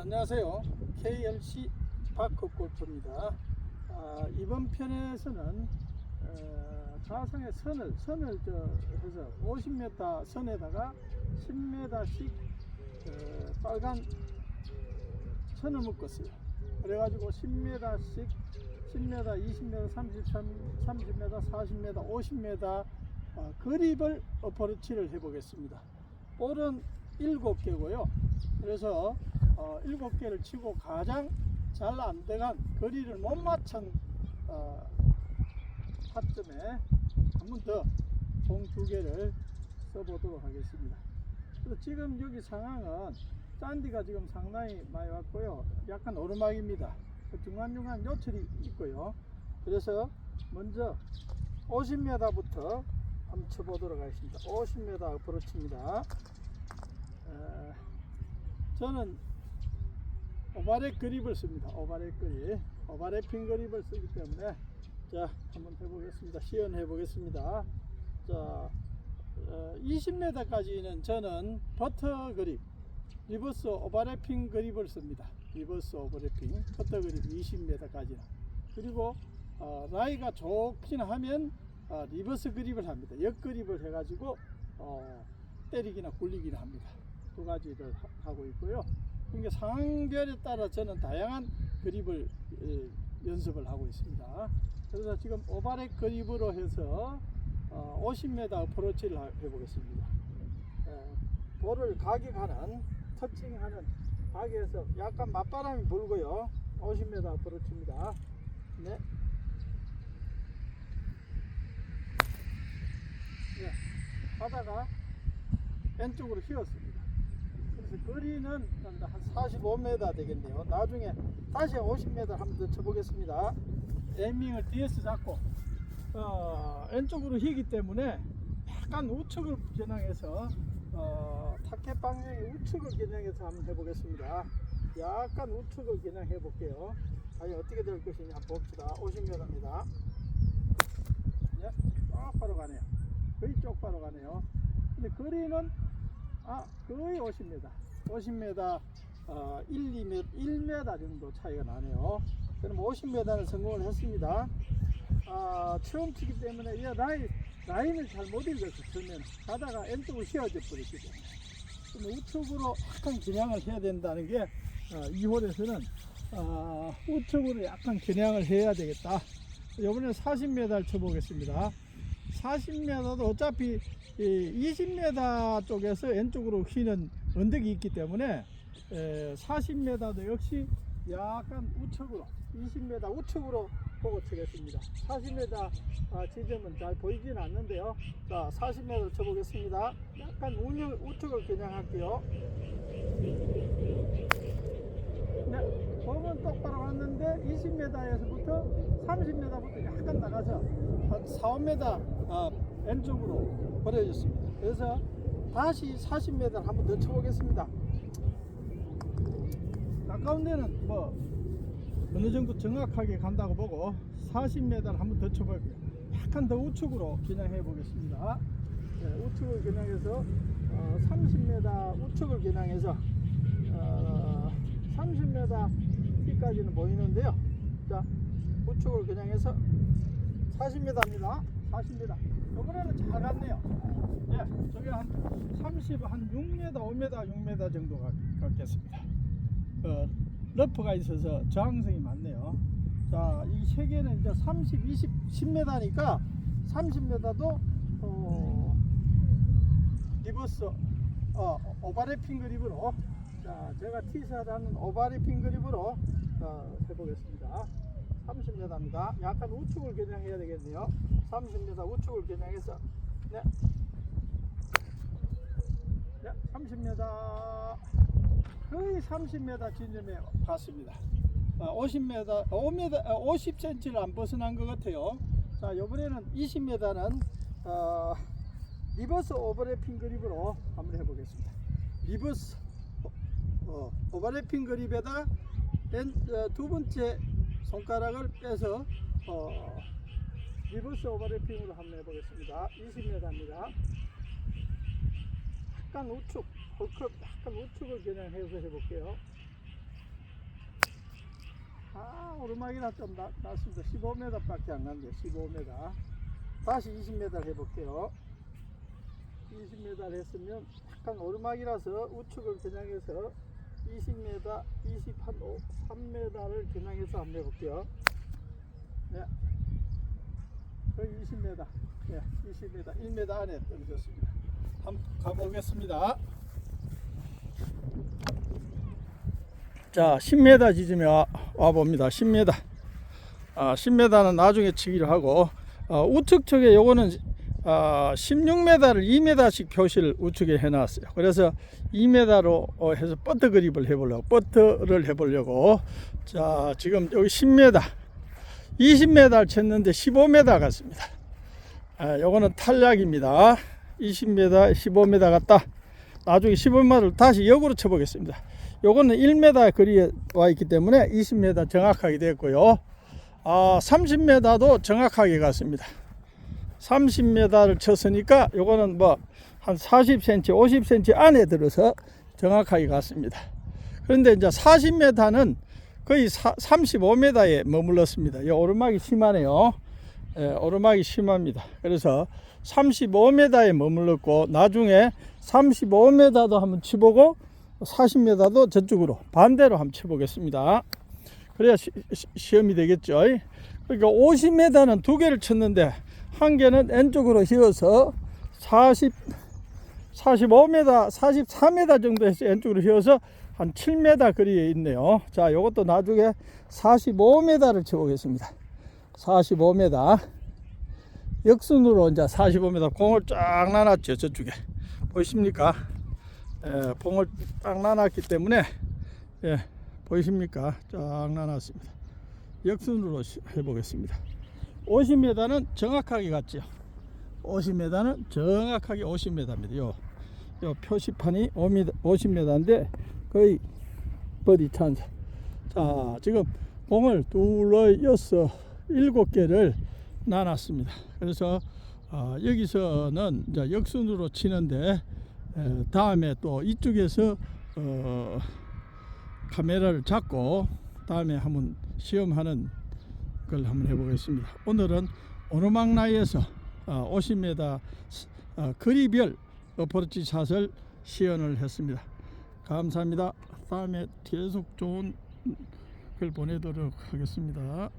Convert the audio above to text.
안녕하세요. KLC 파크 골프입니다. 아, 이번 편에서는 어, 가상의 선을 선을 저 해서 50m 선에다가 10m씩 어, 빨간 선을 묶었어요. 그래가지고 10m씩 10m, 20m, 33, 30m, 40m, 50m 어, 그립을 어퍼러치를 해보겠습니다. 볼은 7개고요. 그래서 어, 7개를 치고 가장 잘 안 돼간 거리를 못 맞춘 어, 타점에 한 번 더 공 두 개를 써보도록 하겠습니다. 지금 여기 상황은 짠디가 지금 상당히 많이 왔고요. 약간 오르막입니다. 그 중간중간 요철이 있고요. 그래서 먼저 50m부터 한번 쳐보도록 하겠습니다. 50m 앞으로 칩니다. 에, 저는 오바렛 그립을 씁니다. 오바렛 그립. 오바렛 핀 그립을 쓰기 때문에 자 한번 해보겠습니다. 시연해 보겠습니다. 자 20m까지는 저는 버터 그립 리버스 오버래핑 그립을 씁니다. 리버스 오버래핑 버터 그립 20m까지는 그리고 어, 라이가 좋긴 하면 어, 리버스 그립을 합니다. 역 그립을 해가지고 어, 때리기나 굴리기나 합니다. 두 가지를 하, 고 있고요. 그러니까 상황별에 따라 저는 다양한 그립을 예, 연습을 하고 있습니다. 그래서 지금 오바렉 그립으로 해서 어, 50m 어프로치를 하- 해보겠습니다. 예, 볼을 가격하는 터칭하는 가격에서 약간 맞바람이 불고요. 50m 어프로치입니다. 네. 네. 하다가 왼쪽으로 휘었습니다. 그래서 거리는 한 45m 되겠네요. 나중에 다시 50m 한번 더 쳐보겠습니다. 에밍을 뒤에서 잡고 어, 왼쪽으로 휘기 때문에 약간 우측을 겨냥해서 어, 타켓 방향의 우측을 겨냥해서 한번 해보겠습니다. 약간 우측을 겨냥해 볼게요. 과연 어떻게 될 것이냐 한번 봅시다. 50m입니다. 네, 똑바로 가네요. 거의 쪽바로 가네요. 근데 거리는 아 거의 50m 50m 어, 1, 2m 1m 정도 차이가 나네요. 그럼 50m는 성공을 했습니다. 아, 처음 치기 때문에 이 라인, 라인을 잘 못 읽어서 처음에는 가다가 왼쪽으로 휘어져 버렸기 때문에 그럼 우측으로 약간 겨냥을 해야 된다는 게 어, 이 홀에서는 어, 우측으로 약간 겨냥을 해야 되겠다. 이번에 40m를 쳐보겠습니다 40m도 어차피 이 20m 쪽에서 왼쪽으로 휘는 언덕이 있기 때문에 에, 40m도 역시 약간 우측으로 20m 우측으로 보고 치겠습니다. 40m 아, 지점은 잘 보이진 않는데요. 자, 40m 쳐보겠습니다. 약간 우측을 겨냥할게요. 네, 공은 똑바로 왔는데 20m에서부터 30m부터 약간 나가서 한 4, 5m 아, 왼쪽으로 버려졌습니다. 그래서 다시 40m 한번 더 쳐보겠습니다. 가까운 데는 뭐 어느 정도 정확하게 간다고 보고 40m를 한번 더 쳐볼게요. 약간 더 우측으로 겨냥해 보겠습니다. 네, 우측을 겨냥해서 어, 30m 우측을 겨냥해서 어, 30m 뒤까지는 보이는데요. 자, 우측을 겨냥해서 40m입니다. 40m. 이번에는 잘 갔네요. 예, 저기 한 30, 한 6m, 5m, 6m 정도 가, 갔겠습니다. 어, 러프가 있어서 저항성이 많네요. 자, 이 세 개는 이제 30, 20, 10m니까 30m도 어, 리버스 어, 오바래핑 그립으로 자, 제가 티샷하는 오바래핑 그립으로 어, 해보겠습니다. 30m입니다. 약간 우측을 겨냥해야 되겠네요. 30m 우측을 겨냥해서 네, 네 30m 거의 30m 진점에 갔습니다. 어, 50m, 5m, 50cm를 안 벗어난 것 같아요. 자, 이번에는 20m는 어, 리버스 오버래핑 그립으로 한번 해보겠습니다. 리버스 어, 어, 오버래핑 그립에다가 왼, 어, 두 번째 손가락을 빼서 어, 리버스 오버래핑으로 한번 해보겠습니다. 20m입니다. 약간 우측, 홀컵 약간 우측을 겨냥해서 해볼게요. 아 오르막이라 좀 나, 낮습니다 15m 밖에 안 난대요 15m 다시 20m 해볼게요 20m 했으면 약간 오르막이라서 우측을 겨냥해서 20m 20한 3m를 겨냥해서 한번 해볼게요. 네. 거의 20m 네, 20m 1m 안에 떨어졌습니다. 한번 가보겠습니다. 자 10m 지점에 와, 와 봅니다. 10m 아, 10m는 나중에 치기로 하고 어, 우측 쪽에 요거는 아, 16m를 2m씩 표시를 우측에 해놨어요. 그래서 2m로 어, 해서 버터 그립을 해보려고 버터를 해보려고. 자 지금 여기 10m 20m를 쳤는데 15m 같습니다. 아, 요거는 탈락입니다. 20m 15m 같다. 나중에 15m를 다시 역으로 쳐보겠습니다. 요거는 1m 거리에 와 있기 때문에 20m 정확하게 됐고요. 아, 30m도 정확하게 갔습니다. 30m를 쳤으니까 요거는 뭐 한 40cm, 50cm 안에 들어서 정확하게 갔습니다. 그런데 이제 40m는 거의 35m에 머물렀습니다. 이 오르막이 심하네요. 예, 오르막이 심합니다. 그래서 35m에 머물렀고 나중에 35m도 한번 치보고 40m도 저쪽으로 반대로 한번 쳐보겠습니다. 그래야 시, 시, 험이 되겠죠. 그러니까 50m는 두 개를 쳤는데 한 개는 왼쪽으로 휘어서 40, 45m, 44m 정도 해서 왼쪽으로 휘어서 한 7m 거리에 있네요. 자, 이것도 나중에 45m를 쳐보겠습니다. 45m. 역순으로 이제 45m 공을 쫙 나눴죠. 저쪽에. 보이십니까? 예, 봉을 딱 나눴기 때문에 예, 보이십니까? 쫙 나눴습니다. 역순으로 시- 해보겠습니다. 50m는 정확하게 갔죠. 50m는 정확하게 50m입니다. 요, 요 표시판이 5m, 50m인데 거의 버디 찬스. 자, 지금 공을 둘러 여섯 일곱 개를 나눴습니다. 그래서 어, 여기서는 이제 역순으로 치는데 에, 다음에 또 이쪽에서 어, 카메라를 잡고 다음에 한번 시험하는 걸 한번 해보겠습니다. 오늘은 오르막 나이에서 어, 50m 어, 거리별 어프로치 샷을 시연을 했습니다. 감사합니다. 다음에 계속 좋은 글 보내도록 하겠습니다.